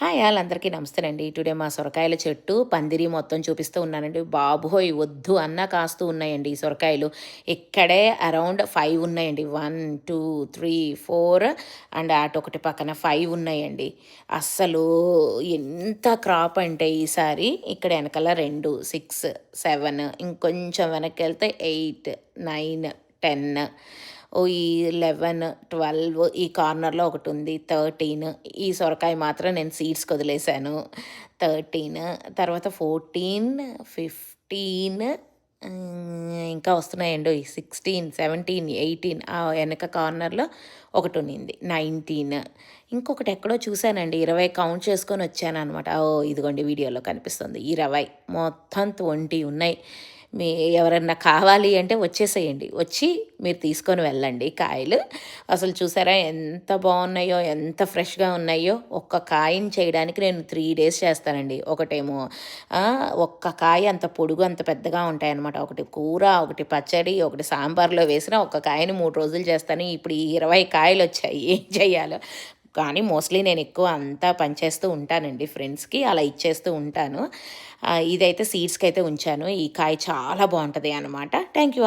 Hi వాళ్ళందరికీ నమస్తేనండి. Today మా సొరకాయల చెట్టు పందిరి మొత్తం చూపిస్తూ ఉన్నానండి. బాబోయ్ వద్దు అన్న కాస్తూ ఉన్నాయండి ఈ సొరకాయలు. ఇక్కడే అరౌండ్ ఫైవ్ ఉన్నాయండి. One two three four and అటొకటి పక్కన ఫైవ్ ఉన్నాయండి. అస్సలు ఎంత క్రాప్ అంటే ఈసారి ఇక్కడ వెనకాల రెండు సిక్స్ సెవెన్ ఇంకొంచెం వెనక్కి వెళ్తే ఎయిట్ నైన్ టెన్ ఈ లెవెన్ ట్వెల్వ్ ఈ కార్నర్లో ఒకటి ఉంది థర్టీన్. ఈ సొరకాయ మాత్రం నేను సీడ్స్ వదిలేశాను. థర్టీన్ తర్వాత ఫోర్టీన్ ఫిఫ్టీన్ ఇంకా వస్తున్నాయండి. సిక్స్టీన్ సెవెంటీన్ ఎయిటీన్ ఆ వెనక కార్నర్లో ఒకటి ఉన్నింది నైన్టీన్. ఇంకొకటి ఎక్కడో చూశానండి. ఇరవై కౌంట్ చేసుకొని వచ్చాను అనమాట ఓ ఇదిగోండి వీడియోలో కనిపిస్తుంది. ఇరవై మొత్తం ట్వంటీ ఉన్నాయి. మీ ఎవరన్నా కావాలి అంటే వచ్చేసేయండి. వచ్చి మీరు తీసుకొని వెళ్ళండి. కాయలు అసలు చూసారా ఎంత బాగున్నాయో ఎంత ఫ్రెష్గా ఉన్నాయో. ఒక్క కాయని చేయడానికి నేను త్రీ డేస్ చేస్తానండి. ఒకటేమో ఒక్క కాయ అంత పొడుగు అంత పెద్దగా ఉంటాయన్నమాట. ఒకటి కూర ఒకటి పచ్చడి ఒకటి సాంబార్లో వేసిన ఒక్క కాయని మూడు రోజులు చేస్తాను. ఇప్పుడు ఈ ఇరవై కాయలు వచ్చాయి. ఏం చేయాలో. కానీ మోస్ట్లీ నేను ఎక్కువ అంతా పనిచేస్తూ ఉంటానండి ఫ్రెండ్స్కి అలా ఇచ్చేస్తూ ఉంటాను. ఇదైతే సీడ్స్కి అయితే ఉంచాను. ఈ కాయ చాలా బాగుంటుంది అనమాట థ్యాంక్ యూ